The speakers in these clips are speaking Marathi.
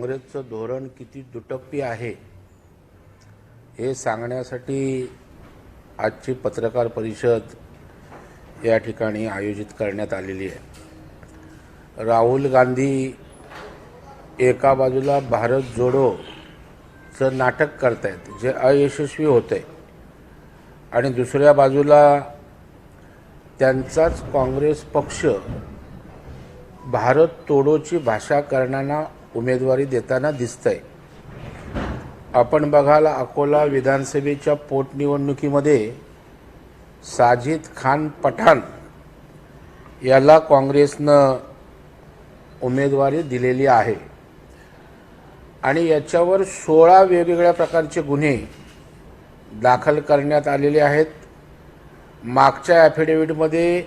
काँग्रेसचं धोरण किती दुटप्पी आहे हे सांगण्यासाठी आजची पत्रकार परिषद या ठिकाणी आयोजित करण्यात आलेली आहे. राहुल गांधी एका बाजूला भारत जोडोचं नाटक करतायत जे अयशस्वी होते आणि दुसऱ्या बाजूला त्यांचाच काँग्रेस पक्ष भारत तोडोची भाषा करणारा उमेदवारी देताना दिसतंय. आपण बघाल अकोला विधानसभेच्या पोटनिवडणुकीमध्ये साजिद खान पठाण याला काँग्रेसनं उमेदवारी दिलेली आहे. आणि याच्यावर सोळा वेगवेगळ्या प्रकारचे गुन्हे दाखल करण्यात आलेले आहेत. मागच्या ॲफिडेव्हिटमध्ये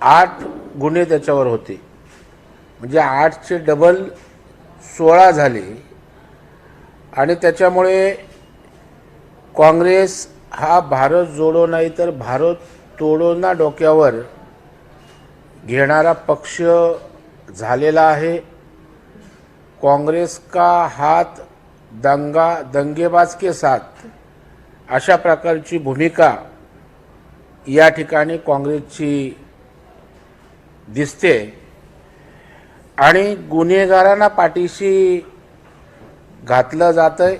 आठ गुन्हे त्याच्यावर होते. म्हणजे आठचे डबल सोळा झाले. आणि त्याच्यामुळे काँग्रेस हा भारत जोडो नाही तर भारत तोडो ना डोक्यावर घेणारा पक्ष झालेला आहे. काँग्रेस का हात दंगा दंगेबाज के साथ? अशा प्रकारची भूमिका या ठिकाणी काँग्रेसची दिसते. आणि गुन्हेगारांना पाठीशी घातलं जातंय.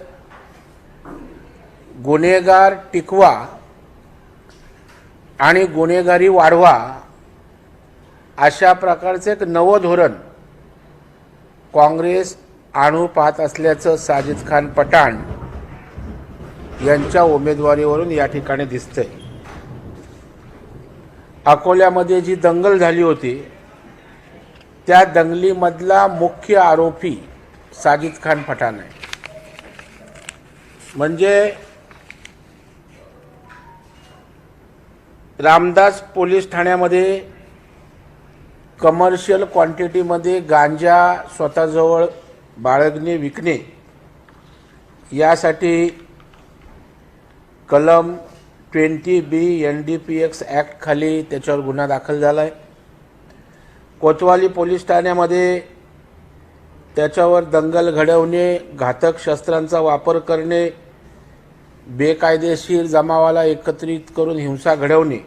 गुन्हेगार टिकवा आणि गुन्हेगारी वाढवा अशा प्रकारचं एक नवं धोरण काँग्रेस आणू पाहत असल्याचं साजिद खान पठाण यांच्या उमेदवारीवरून या ठिकाणी दिसतंय. अकोल्यामध्ये जी दंगल झाली होती त्या दंगलीमधला मुख्य आरोपी साजिद खान पठाण आहे. म्हणजे रामदास पोलीस ठाण्यामध्ये कमर्शियल क्वांटिटीमध्ये गांजा स्वतःजवळ बाळगणे विकणे यासाठी कलम twenty B N D P X ॲक्टखाली त्याच्यावर गुन्हा दाखल झाला आहे कोतवाली पोलीस ठाण्यामध्ये त्याच्यावर दंगल घडवणे घातक शस्त्रांचा वापर करणे बेकायदेशीर जमावाला एकत्रित करून हिंसा घडवणे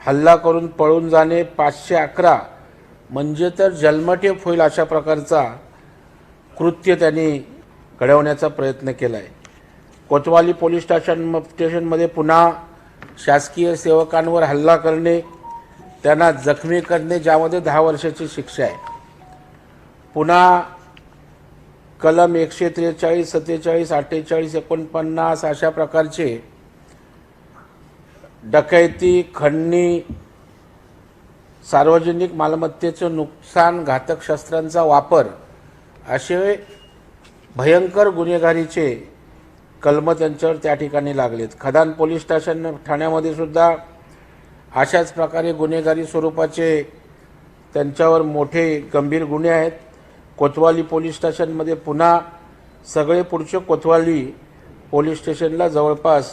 हल्ला करून पळून जाणे पाचशे अकरा म्हणजे तर जन्मठेप होईल अशा प्रकारचा कृत्य त्यांनी घडवण्याचा प्रयत्न केला आहे कोतवाली पोलीस स्टेशन स्टेशनमध्ये पुन्हा शासकीय सेवकांवर हल्ला करणे त्यांना जखमी करणे ज्यामध्ये दहा वर्षाची शिक्षा आहे. पुन्हा कलम एकशे त्रेचाळीस सत्तेचाळीस अठ्ठेचाळीस एकोणपन्नास अशा प्रकारचे डकैती खंडणी सार्वजनिक मालमत्तेचं नुकसान घातक शस्त्रांचा वापर असे भयंकर गुन्हेगारीचे कलम त्यांच्यावर त्या ठिकाणी लागलेत. खदान पोलीस स्टेशन ठाण्यामध्ये सुद्धा अशाच प्रकारे गुन्हेगारी स्वरूपाचे त्यांच्यावर मोठे गंभीर गुन्हे आहेत. कोतवाली पोलीस स्टेशनमध्ये पुन्हा सगळे पुढचे कोतवाली पोलीस स्टेशनला जवळपास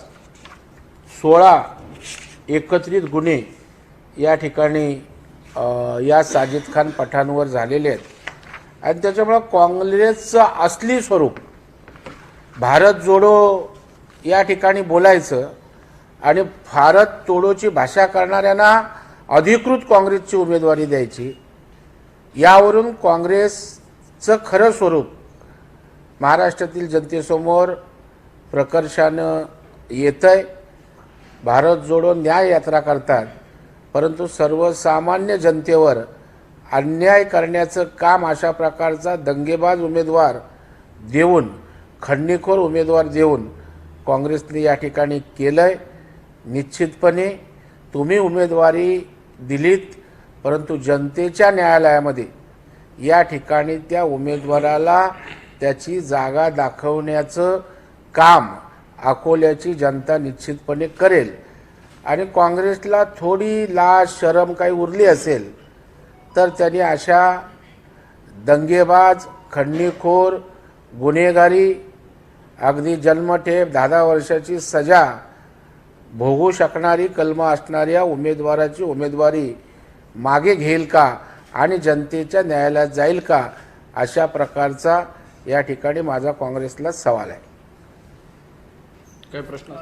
सोळा एकत्रित गुन्हे या ठिकाणी या साजिद खान पठाणवर झालेले आहेत. आणि त्याच्यामुळं काँग्रेसचं असली स्वरूप भारत जोडो या ठिकाणी बोलायचं आणि भारत तोडोची भाषा करणाऱ्यांना अधिकृत काँग्रेसची उमेदवारी द्यायची. यावरून काँग्रेसचं खरं स्वरूप महाराष्ट्रातील जनतेसमोर प्रकर्षानं येतं आहे भारत जोडो न्याय यात्रा करतात. परंतु सर्वसामान्य जनतेवर अन्याय करण्याचं काम अशा प्रकारचा दंगेबाज उमेदवार देऊन खंडणीखोर उमेदवार देऊन काँग्रेसने या ठिकाणी केलं आहे निश्चितपणे तुम्ही उमेदवारी दिलीत परंतु जनतेच्या न्यायालयामध्ये या ठिकाणी त्या उमेदवाराला त्याची जागा दाखवण्याचं काम अकोल्याची जनता निश्चितपणे करेल. आणि काँग्रेसला थोडी लाज शरम काही उरली असेल तर त्यांनी अशा दंगेबाज खंडणीखोर गुन्हेगारी अगदी जन्मठेप दहा दहा वर्षाची सजा भोगू शकणारी कलमं असणाऱ्या उमेदवाराची उमेदवारी मागे घेईल का आणि जनतेच्या न्यायालयात जाईल का अशा प्रकारचा या ठिकाणी माझा काँग्रेसला सवाल आहे. काही प्रश्न अ,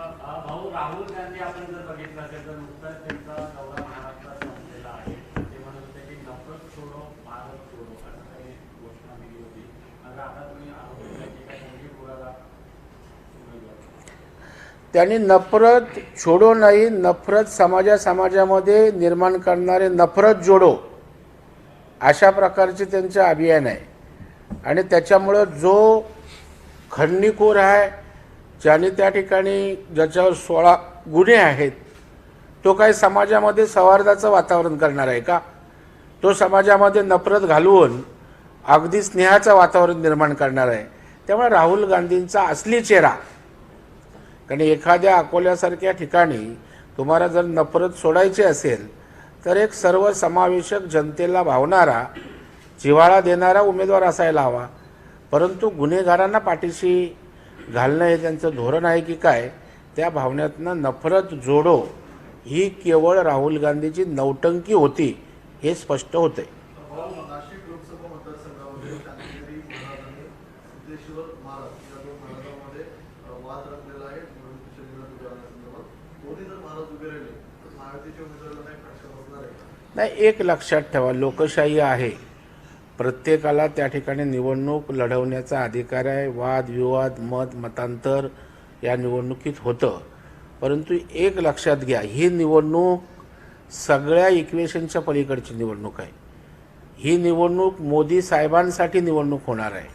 भाऊ राहुल गांधी आपण जर बघितलं असेल तर नुकताच त्यांचा दौरा महाराष्ट्रात संपलेला आहे ते म्हणत होते की नफरत छोडो भारत छोडो असं काही घोषणा दिली होती मग आता तुम्ही आरोप केला की काही मोठी पुरावा उमेदवार त्यांनी नफरत छोडो नाही नफरत समाजा समाजामध्ये निर्माण करणारे नफरत जोडो. अशा प्रकारचे त्यांचे अभियान आहे. आणि त्याच्यामुळं जो खंडणीखोर आहे ज्याने त्या ठिकाणी ज्याच्यावर सोळा गुन्हे आहेत तो काही समाजामध्ये सौहार्दाचं वातावरण करणार आहे का? तो समाजामध्ये नफरत घालवून अगदी स्नेहाचं वातावरण निर्माण करणार आहे. त्यामुळे राहुल गांधींचा असली चेहरा कारण एखाद्या अकोल्यासारख्या ठिकाणी तुम्हाला जर नफरत सोडायची असेल तर एक सर्वसमावेशक जनतेला भावणारा जिव्हाळा देणारा उमेदवार असायला हवा. परंतु गुन्हेगारांना पाठीशी घालणं हे त्यांचं धोरण आहे की काय त्या भावनेतनं नफरत जोडो ही केवळ राहुल गांधीची नौटंकी होती हे स्पष्ट होते हो, नाशिक लोकसभा मतदारसंघामध्ये कांदिवली महाराज आणि सिद्धेश्वर महाराज या दोन महाराजांमध्ये अ, वाद रंगलेला आहे निवडणुकीच्या निवडणूक उभे राहण्यासंदर्भात दोन्ही जर महाराज उभे राहिले तर महायुतीच्या उमेदवाराला काही फटका बसणार आहे का? नाही एक लक्षात ठेवा लोकशाही आहे. प्रत्येकाला त्या ठिकाणी निवडणूक लढवण्याचा अधिकार आहे. वादविवाद मत मतांतर या निवडणुकीत होतं. परंतु एक लक्षात घ्या ही निवडणूक सगळ्या इक्वेशनच्या पलीकडची निवडणूक आहे. ही निवडणूक मोदी साहेबांसाठी निवडणूक होणार आहे.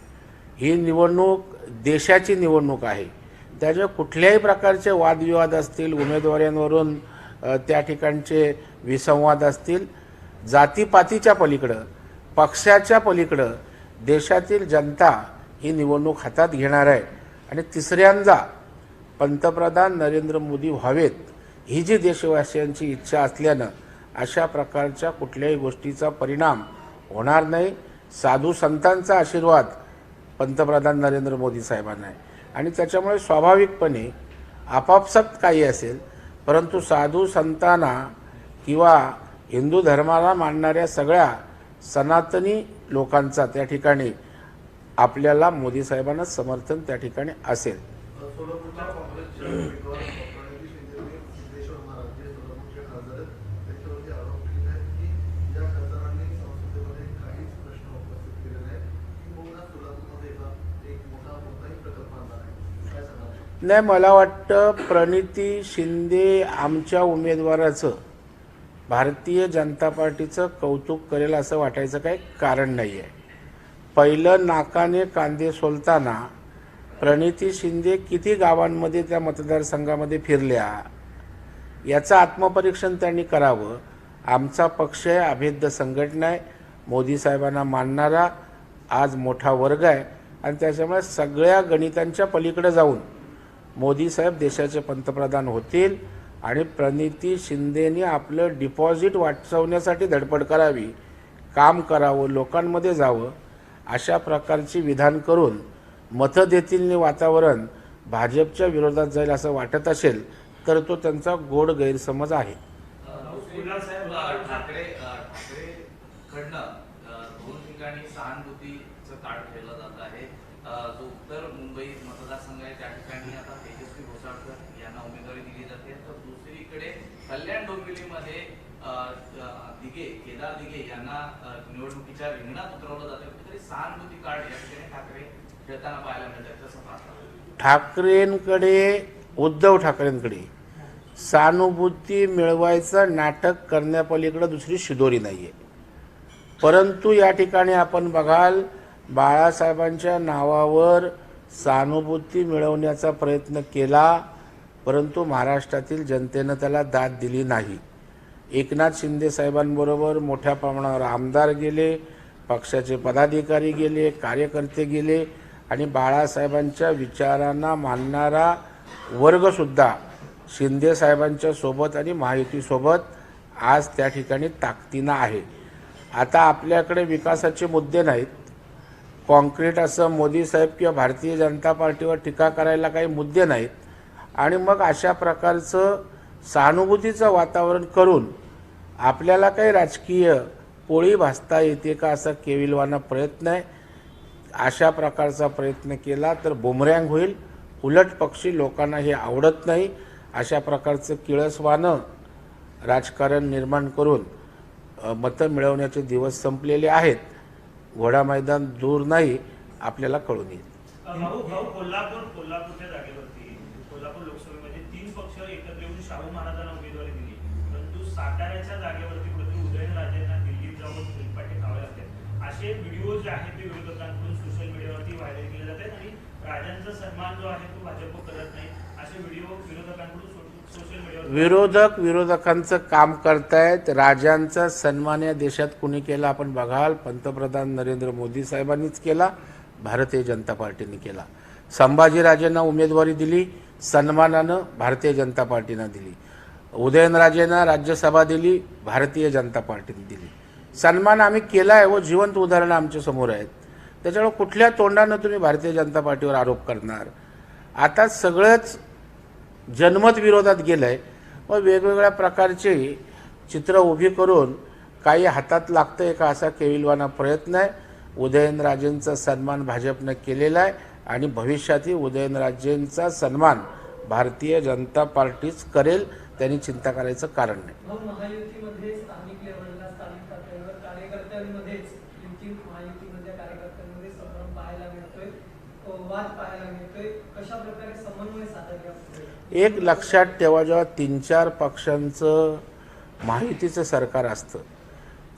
ही निवडणूक देशाची निवडणूक आहे. त्याच्या कुठल्याही प्रकारचे वादविवाद असतील उमेदवारांवरून त्या ठिकाणचे विसंवाद असतील जातीपातीच्या पलीकडं पक्षाच्या पलीकडं देशातील जनता ही निवडणूक हातात घेणार आहे. आणि तिसऱ्यांदा पंतप्रधान नरेंद्र मोदी व्हावेत ही जी देशवासियांची इच्छा असल्यानं अशा प्रकारच्या कुठल्याही गोष्टीचा परिणाम होणार नाही. साधू संतांचा आशीर्वाद पंतप्रधान नरेंद्र मोदी साहेबांना आहे. आणि त्याच्यामुळे स्वाभाविकपणे आपापसात काही असेल परंतु साधू संतांना किंवा हिंदू धर्माला मानणाऱ्या सगळ्या सनातनी लोकांचा त्या ठिकाणी आपल्याला मोदी साहेबांना समर्थन त्या ठिकाणी असेल. नाही मला वाटतं प्रणिती शिंदे आमच्या उमेदवाराचं भारतीय जनता पार्टीचं कौतुक करेल असं वाटायचं काही कारण नाही आहे पहिलं नाकाने कांदे सोलताना प्रणिती शिंदे किती गावांमध्ये त्या मतदारसंघामध्ये फिरल्या? याचं आत्मपरीक्षण त्यांनी करावं. आमचा पक्ष आहे अभेद्य संघटना आहे. मोदी साहेबांना मानणारा आज मोठा वर्ग आहे. आणि त्याच्यामुळे सगळ्या गणितांच्या पलीकडे जाऊन मोदी साहेब देशाचे पंतप्रधान होतील. आणि प्रणिती शिंदेनी आपलं डिपॉझिट वाचवण्यासाठी धडपड करावी काम करावं लोकांमध्ये जावं अशा प्रकारची विधान करून मतं देतील वातावरण भाजपच्या विरोधात जाईल असं वाटत असेल तर तो त्यांचा गोड गैरसमज आहे. ठाकरे दोन ठिकाणी सहानुभूतीचं ताट ठेवलं जात आहे. जो उत्तर मुंबई मतदारसंघ आहे त्या ठिकाणी आता तेजस्वी घोसाळकर यांना उमेदवारी दिली जाते तर दुसरीकडे कल्याण डोंबिवलीमध्ये अ, दिघे केदार दिघे यांना निवडणुकीच्या रिंगणात उतरवलं जातं. कुठेतरी सहानुभूती कार्ड या ठिकाणी ठाकरे खेळताना पाहायला मिळतात तसं पाहता ठाकरेंकडे उद्धव ठाकरेंकडे सहानुभूती मिळवायचं नाटक करण्यापलीकडं दुसरी शिदोरी नाही आहे परंतु या ठिकाणी आपण बघाल बाळासाहेबांच्या नावावर सहानुभूती मिळवण्याचा प्रयत्न केला. परंतु महाराष्ट्रातील जनतेनं त्याला दाद दिली नाही. एकनाथ शिंदे साहेबांबरोबर मोठ्या प्रमाणावर आमदार गेले पक्षाचे पदाधिकारी गेले कार्यकर्ते गेले आणि बाळासाहेबांच्या विचारांना मानणारा वर्गसुद्धा शिंदे साहेबांच्या सोबत आणि महायुतीसोबत आज त्या ठिकाणी ताकदीनं आहे. आता आपल्याकडे विकासाचे मुद्दे नाहीत. कॉन्क्रीट असं मोदी साहेब किंवा भारतीय जनता पार्टीवर टीका करायला काही मुद्दे नाहीत. आणि मग अशा प्रकारचं सहानुभूतीचं वातावरण करून आपल्याला काही राजकीय पोळी भासता येते का असा केविलवाना प्रयत्न आहे. अशा प्रकारचा प्रयत्न केला तर बुमरँग होईल. उलट पक्षी लोकांना हे आवडत नाही. अशा प्रकारचं किळसवानं राजकारण निर्माण करून मतं मिळवण्याचे दिवस संपलेले आहेत. घोडा मैदान दूर नाही आपल्याला कळून येईल. शाहू महाराजांना उमेदवारी दिली. परंतु साताऱ्याच्या जागेवरती कुठेतरी उदयनराजेंना दिल्लीत जाऊन फुलपाटे खावे लागतात असे व्हिडिओ जे आहेत ते विरोधकांकडून सोशल मीडियावरती व्हायरल केले जातात आणि राजांचा सन्मान जो आहे तो भाजप करत नाही. असे व्हिडिओ विरोधकांकडून सोशल मीडियावर विरोधक विरोधकांचं काम करतायत. राजांचा सन्मान या देशात कुणी केला आपण बघाल. पंतप्रधान नरेंद्र मोदी साहेबांनीच केला. भारतीय जनता पार्टीने केला. संभाजीराजेंना उमेदवारी दिली. सन्मानानं भारतीय जनता पार्टीनं दिली. उदयनराजेंना राज्यसभा दिली भारतीय जनता पार्टीने दिली. सन्मान आम्ही केला आहे व जिवंत उदाहरणं आमच्यासमोर आहेत. त्याच्यामुळे कुठल्या तोंडानं तुम्ही भारतीय जनता पार्टीवर आरोप करणार? आता सगळंच जनमत विरोधात गेलं आहे व वेगवेगळ्या प्रकारचे चित्र उभी करून काही हातात लागतं आहे का असा केविलवाना प्रयत्न आहे. उदयनराजेंचा सन्मान भाजपनं केलेला आहे. आणि भविष्यातही उदयनराजेंचा सन्मान भारतीय जनता पार्टीच करेल त्यांनी चिंता करायचं कारण नाही. एक लक्षात ठेवा जेव्हा तीन चार पक्षांचं महायुतीचं सरकार असतं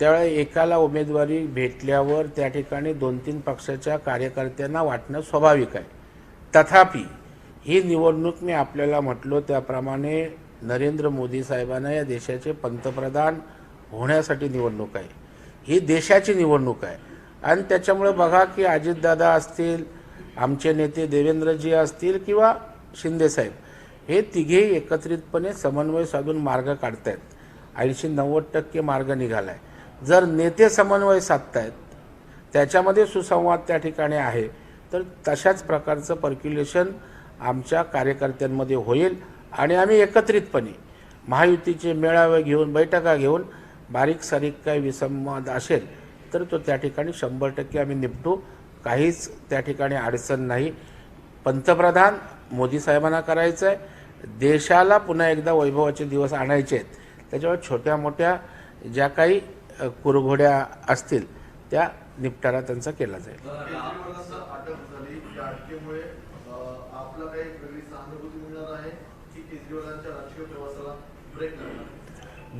त्यावेळी एकाला उमेदवारी भेटल्यावर त्या ठिकाणी दोन तीन पक्षाच्या कार्यकर्त्यांना वाटणं स्वाभाविक आहे. तथापि ही निवडणूक मी आपल्याला म्हटलो त्याप्रमाणे नरेंद्र मोदी साहेबांना या देशाचे पंतप्रधान होण्यासाठी निवडणूक आहे. ही देशाची निवडणूक आहे. आणि त्याच्यामुळे बघा की अजितदादा असतील आमचे नेते देवेंद्रजी असतील किंवा शिंदेसाहेब हे तिघेही एकत्रितपणे समन्वय साधून मार्ग काढत आहेत ऐंशी नव्वद टक्के मार्ग निघाला आहे जर नेते समन्वय साधतायत त्याच्यामध्ये सुसंवाद त्या ठिकाणी आहे तर तशाच प्रकारचं पर्क्युलेशन आमच्या कार्यकर्त्यांमध्ये होईल आणि आम्ही एकत्रितपणे महायुतीचे मेळावे घेऊन बैठका घेऊन बारीक सारीक काही विसंवाद असेल तर तो त्या ठिकाणी शंभर टक्के आम्ही निपटू. काहीच त्या ठिकाणी अडचण नाही. पंतप्रधान मोदी साहेबांना करायचं आहे देशाला पुन्हा एकदा वैभवाचे दिवस आणायचे आहेत त्याच्यामुळे छोट्या मोठ्या ज्या काही कुरघोड्या असतील त्या निपटारा त्यांचा केला जाईल.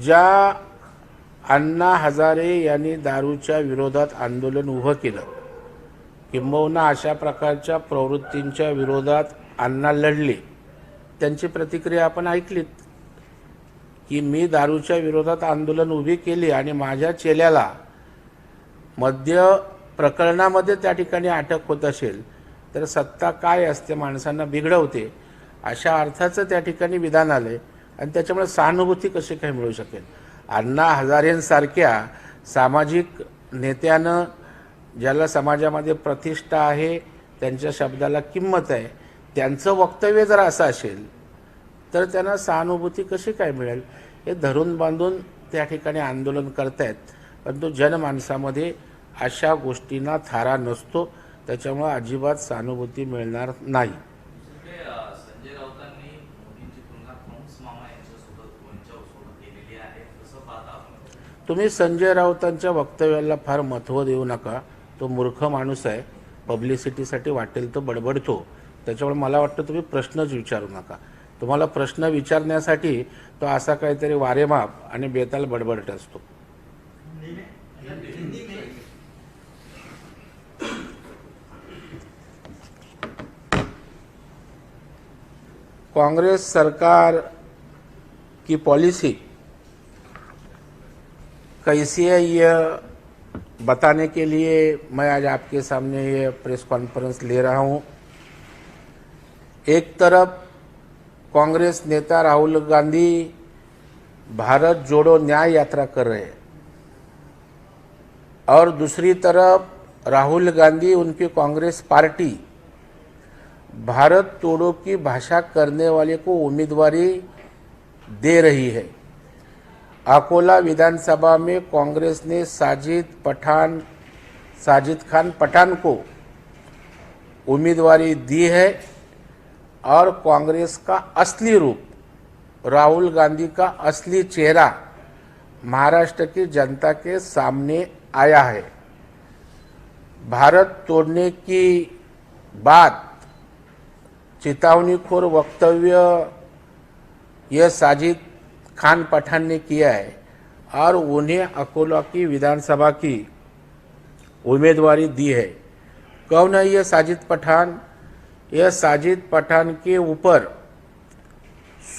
ज्या अण्णा हजारे यांनी दारूच्या विरोधात आंदोलन उभं केलं किंबहुना अशा प्रकारच्या प्रवृत्तींच्या विरोधात अण्णा लढले त्यांची प्रतिक्रिया आपण ऐकलीत. की मी दारूच्या विरोधात आंदोलन उभी केली आणि माझ्या चेल्याला मद्य प्रकरणामध्ये त्या ठिकाणी अटक होत असेल तर सत्ता काय असते माणसांना बिघडवते अशा अर्थाचं त्या ठिकाणी विधान आलं आणि त्याच्यामुळे सहानुभूती कशी काय मिळू शकेल? अण्णा हजारेंसारख्या सामाजिक नेत्यानं ज्याला समाजामध्ये प्रतिष्ठा आहे त्यांच्या शब्दाला किंमत आहे त्यांचं वक्तव्य जर असं असेल तर त्यांना सहानुभूती कशी काय मिळेल? हे धरून बांधून त्या ठिकाणी आंदोलन करतायत. परंतु जनमानसामध्ये अशा गोष्टींना थारा नसतो. त्याच्यामुळे अजिबात सहानुभूती मिळणार नाही. तुम्ही संजय राऊतांच्या वक्तव्याला फार महत्त्व देऊ नका. तो मूर्ख माणूस आहे. पब्लिसिटीसाठी वाटेल तो बडबडतो. त्याच्यामुळे मला वाटतं तुम्ही प्रश्नच विचारू नका. तुम्हाला प्रश्न विचारण्यासाठी तो असा काहीतरी वारेमाप आणि बेताल बडबडत असतो. कांग्रेस सरकार की पॉलिसी कैसी है यह बताने के लिए मैं आज आपके सामने ये प्रेस कॉन्फ्रेंस ले रहा हूँ। एक तरफ कांग्रेस नेता राहुल गांधी भारत जोड़ो न्याय यात्रा कर रहे हैं। और दूसरी तरफ़ राहुल गांधी, उनकी कांग्रेस पार्टी भारत तोड़ो की भाषा करने वाले को उम्मीदवारी दे रही है। अकोला विधानसभा में कांग्रेस ने साजिद पठान, साजिद खान पठान को उम्मीदवारी दी है। और कांग्रेस का असली रूप, राहुल गांधी का असली चेहरा महाराष्ट्र की जनता के सामने आया है। भारत तोड़ने की बात, चेतावनीखोर वक्तव्य, यह साजिद खान पठान ने किया है और उन्हें अकोला की विधानसभा की उम्मीदवारी दी है। कौन है यह साजिद पठान? यह साजिद पठान के ऊपर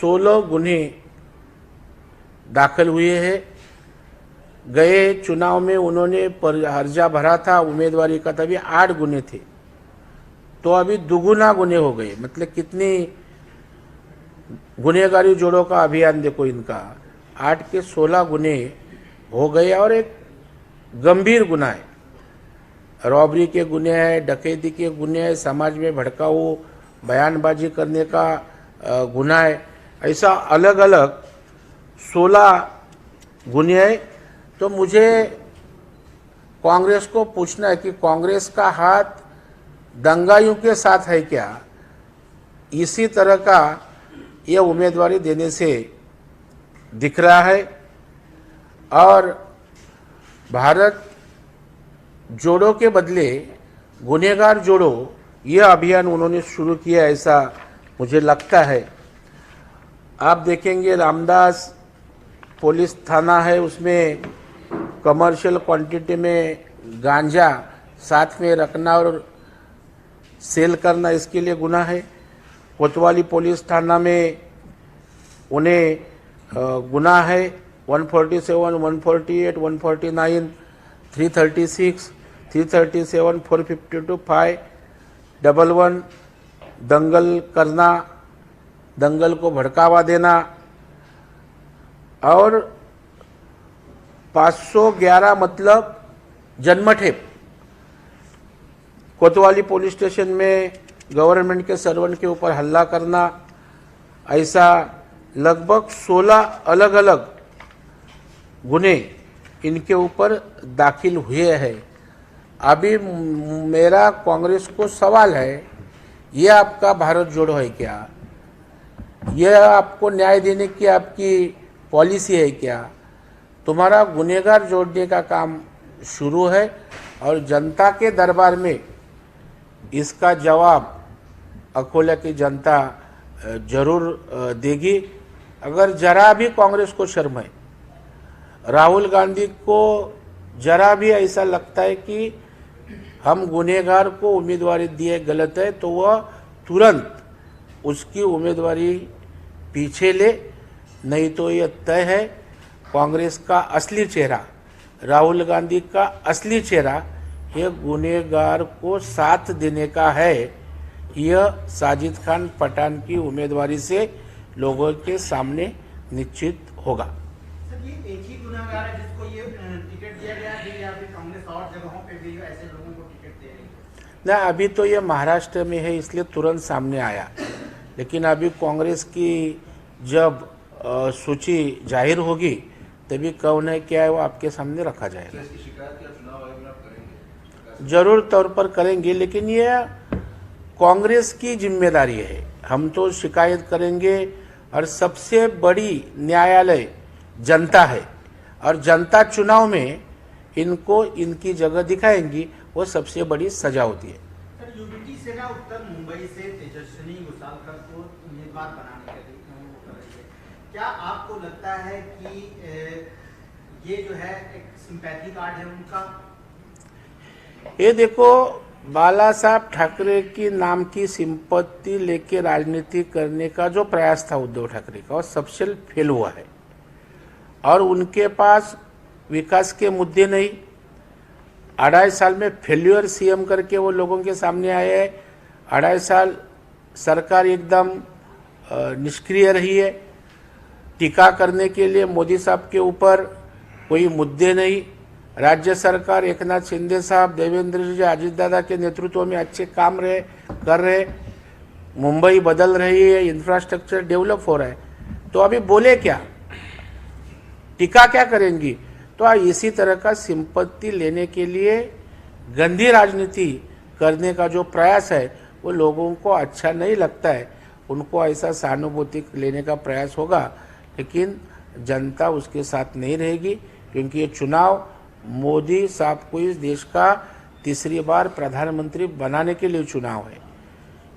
16 गुने दाखिल हुए हैं। गए चुनाव में उन्होंने हर्जा भरा था, उम्मीदवारी का तभी आठ गुने थे। तो अभी दुगुना गुने हो गए। मतलब कितनी गुनेगारी जोड़ों का अभियान देखो इनका। आठ के सोलह गुने हो गए और एक गंभीर गुना है। रॉबरी के गुने हैं, डकैती के गुने हैं, समाज में भड़काऊ बयानबाजी करने का गुना है। ऐसा अलग अलग सोलह गुने हैं। तो मुझे कांग्रेस को पूछना है कि कांग्रेस का हाथ दंगाइयों के साथ है क्या? इसी तरह का ये उम्मीदवारी देने से दिख रहा है। और भारत जोड़ो के बदले गुनेगार जोड़ो यह अभियान उन्होंने शुरू किया ऐसा मुझे लगता है। आप देखेंगे रामदास पुलिस थाना है उसमें कमर्शियल क्वांटिटी में गांजा साथ में रखना और सेल करना इसके लिए गुना है। कोतवाली पुलिस थाना में उन्हें गुना है। 147, 148, 149, 336, 337, 452, 5, डबल वन दंगल करना दंगल को भड़कावा देना और 511 मतलब जन्मठेप। कोतवाली पुलिस स्टेशन में गवर्नमेंट के सर्वेंट के ऊपर हल्ला करना ऐसा लगभग 16 अलग अलग गुने इनके ऊपर दाखिल हुए हैं। अभी मेरा कांग्रेस को सवाल है, ये आपका भारत जोड़ो है क्या? यह आपको न्याय देने की आपकी पॉलिसी है क्या? तुम्हारा गुनेगार जोड़ने का काम शुरू है और जनता के दरबार में इसका जवाब अकोला की जनता ज़रूर देगी। अगर जरा भी कांग्रेस को शर्म है, राहुल गांधी को जरा भी ऐसा लगता है कि हम गुनेगार को उम्मीदवारी दिए गलत है तो वह तुरंत उसकी उम्मीदवारी पीछे ले, नहीं तो यह तय है कांग्रेस का असली चेहरा, राहुल गांधी का असली चेहरा ये गुनेगार को साथ देने का है। यह साजिद खान पठान की उम्मीदवारी से लोगों के सामने निश्चित होगा। सर, ये एक ही गुनाहगार है जिसको ये अ, टिकट दिया गया है या फिर कांग्रेस और जगहों पे भी ऐसे लोगों को टिकट दे रही है ना अभी तो ये महाराष्ट्र में है इसलिए तुरंत सामने आया। लेकिन अभी कांग्रेस की जब सूची ज़ाहिर होगी तभी कौन है क्या है वो आपके सामने रखा जाएगा। शिकायत या चुनाव आयोग करेंगे? ज़रूर तौर पर करेंगे लेकिन ये कांग्रेस की ज़िम्मेदारी है। हम तो शिकायत करेंगे और सबसे बड़ी न्यायालय जनता है। और जनता चुनाव में इनको इनकी जगह दिखाएँगी वो सबसे बड़ी सजा होती है। सेना उत्तर मुंबई से तेजस्विनी गुसालकर को उम्मीदवार बनाने के लिए वो कर रही क्या आपको लगता है कि ये जो है एक सिंपैथी कार्ड है उनका? ये देखो बाला साहब ठाकरे की नाम की संपत्ति लेके राजनीति करने का जो प्रयास था उद्धव ठाकरे का वो सबसे फेल हुआ है। और उनके पास विकास के मुद्दे नहीं। अढ़ाई साल में फेल्यूर सीएम करके वो लोगों के सामने आए हैं। अढ़ाई साल सरकार एकदम निष्क्रिय रही है। टीका करने के लिए मोदी साहब के ऊपर कोई मुद्दे नहीं। राज्य सरकार एकनाथ शिंदे साहब, देवेंद्र जी, अजित दादा के नेतृत्व में अच्छे काम रहे, कर रहे मुंबई बदल रही है इंफ्रास्ट्रक्चर डेवलप हो रहा है। तो अभी बोले क्या? टीका क्या करेंगी? तो इसी तरह का सिंपत्ति लेने के लिए गंदी राजनीति करने का जो प्रयास है, वो लोगों को अच्छा नहीं लगता है। उनको ऐसा सहानुभूति लेने का प्रयास होगा, लेकिन जनता उसके साथ नहीं रहेगी, क्योंकि ये चुनाव मोदी साहब को इस देश का तीसरी बार प्रधानमंत्री बनाने के लिए चुनाव है।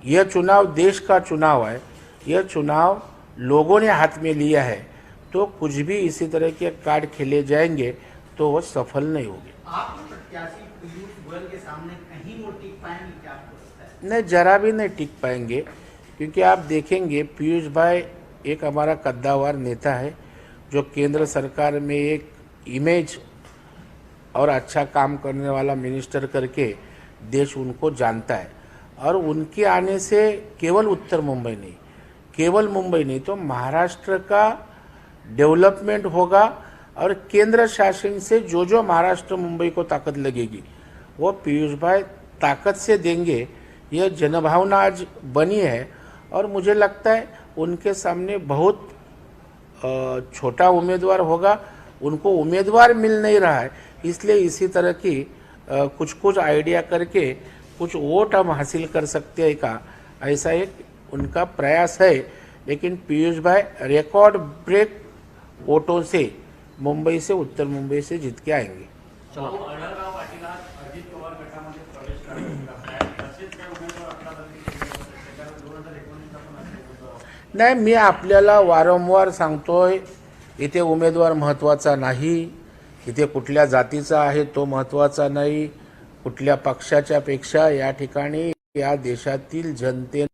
यह चुनाव देश का चुनाव है। यह चुनाव लोगों ने हाथ में लिया है। तो कुछ भी इसी तरह के कार्ड खेले जाएँगे तो वो सफल नहीं होंगे। आप प्रत्याशी पीयूष गोयल के सामने कहीं वो टिक पाएँगे क्या आपको लगता है? नहीं जरा भी नहीं टिक पाएँगे क्योंकि आप देखेंगे पीयूष भाई एक हमारा कद्दावार नेता है जो केंद्र सरकार में एक इमेज और अच्छा काम करने वाला मिनिस्टर करके देश उनको जानता है। और उनके आने से केवल उत्तर मुंबई नहीं केवल मुंबई नहीं तो महाराष्ट्र का डेवलपमेंट होगा और केंद्र शासन से जो जो महाराष्ट्र मुंबई को ताकत लगेगी, वो पीयूष भाई ताकत से देंगे। यह जनभावना आज बनी है और मुझे लगता है उनके सामने बहुत छोटा उम्मीदवार होगा। उनको उम्मीदवार मिल नहीं रहा है, इसलिए इसी तरह की कुछ कुछ आइडिया करके कुछ वोट हम हासिल कर सकते हैं का, ऐसा एक उनका प्रयास है। लेकिन पीयूष भाई रिकॉर्ड ब्रेक वोटों से मुंबई से उत्तर मुंबई से जीत के आएंगे नाही मी आपल्याला वारंवार सांगतोय इथे उमेदवार महत्त्वाचा नाही. इथे कुठल्या जातीचा आहे तो महत्त्वाचा नाही. कुठल्या पक्षाच्या पेक्षा या ठिकाणी या देशातील जनतेनं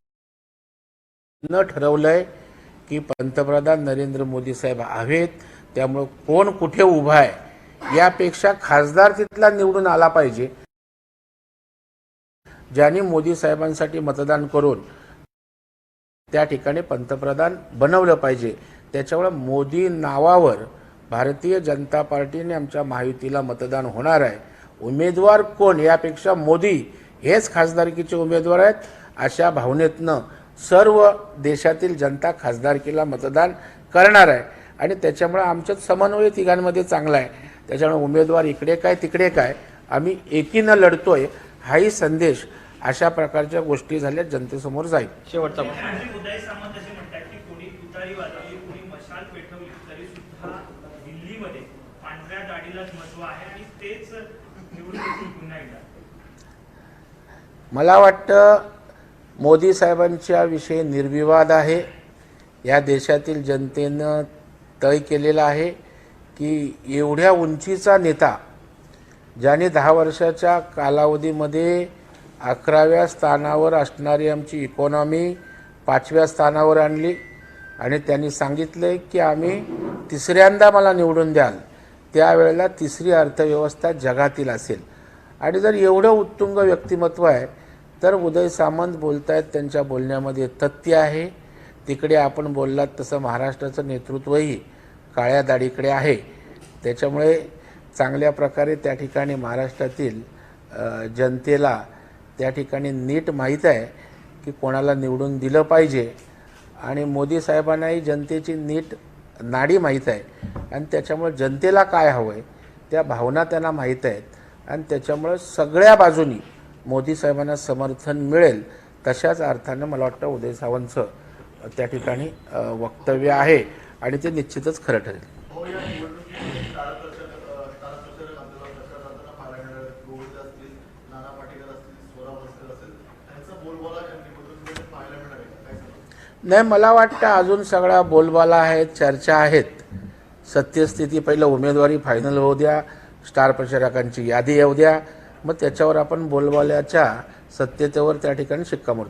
ठरवलंय की पंतप्रधान नरेंद्र मोदी साहेब हवेत त्यामुळं कोण कुठे उभा आहे यापेक्षा खासदार तिथला निवडून आला पाहिजे ज्यांनी मोदी साहेबांसाठी मतदान करून त्या ठिकाणी पंतप्रधान बनवलं पाहिजे. त्याच्यामुळं मोदी नावावर भारतीय जनता पार्टीने आमच्या महायुतीला मतदान होणार आहे. उमेदवार कोण? यापेक्षा मोदी हेच खासदारकीचे उमेदवार आहेत अशा भावनेतनं सर्व देशातील जनता खासदारकीला मतदान करणार आहे. आणि त्याच्यामुळे आमच्यात समन्वय तिघांमध्ये चांगला आहे. त्याच्यामुळे उमेदवार इकडे काय तिकडे काय आम्ही एकीनं लढतोय हाही संदेश अशा प्रकारच्या गोष्टी झाल्या जनतेसमोर जाईल. शेवटचा प्रश्न. आणि उदय सामंत असे म्हणतात की कोणी तुतारी वाजवली कोणी मशाल पेटवली तरी सुद्धा दिल्लीमध्ये पांढऱ्या गाडीलाच महत्त्व आहे आणि तेच निवडून येतील पुन्हा एकदा. मला वाटतं मोदी साहेबांच्या विषयी निर्विवाद आहे. या देशातील जनतेनं तय केलेला आहे की एवढ्या उंचीचा नेता ज्याने दहा वर्षाच्या कालावधीमध्ये अकराव्या स्थानावर असणारी आमची इकॉनॉमी पाचव्या स्थानावर आणली आणि त्यांनी सांगितलं की आम्ही तिसऱ्यांदा मला निवडून द्याल त्यावेळेला तिसरी अर्थव्यवस्था जगातील असेल. आणि जर एवढं उत्तुंग व्यक्तिमत्व आहे तर उदय सामंत बोलत आहेत त्यांच्या बोलण्यामध्ये तथ्य आहे. तिकडे आपण बोललात तसं महाराष्ट्राचं नेतृत्वही काळ्या दाढीकडे आहे. त्याच्यामुळे चांगल्या प्रकारे त्या ठिकाणी महाराष्ट्रातील जनतेला त्या ठिकाणी नीट माहीत आहे की कोणाला निवडून दिलं पाहिजे. आणि मोदी साहेबांनाही जनतेची नीट नाडी माहीत आहे. आणि त्याच्यामुळे जनतेला काय हवं आहे त्या भावना त्यांना माहीत आहेत. आणि त्याच्यामुळं सगळ्या बाजूनी मोदी साहेबांना समर्थन मिळेल तशाच अर्थानं मला वाटतं उदय सावंतचं त्या ठिकाणी वक्तव्य आहे आणि ते निश्चितच खरं ठरेल. हो नाही मला वाटतं अजून सगळा बोलबाला आहेत चर्चा आहेत. सत्यस्थिती पहिलं उमेदवारी फायनल होऊ द्या स्टार प्रचारकांची यादी येऊ द्या. मग त्याच्यावर आपण बोलबाल्याच्या सत्यतेवर त्या ठिकाणी शिक्कामोर्तब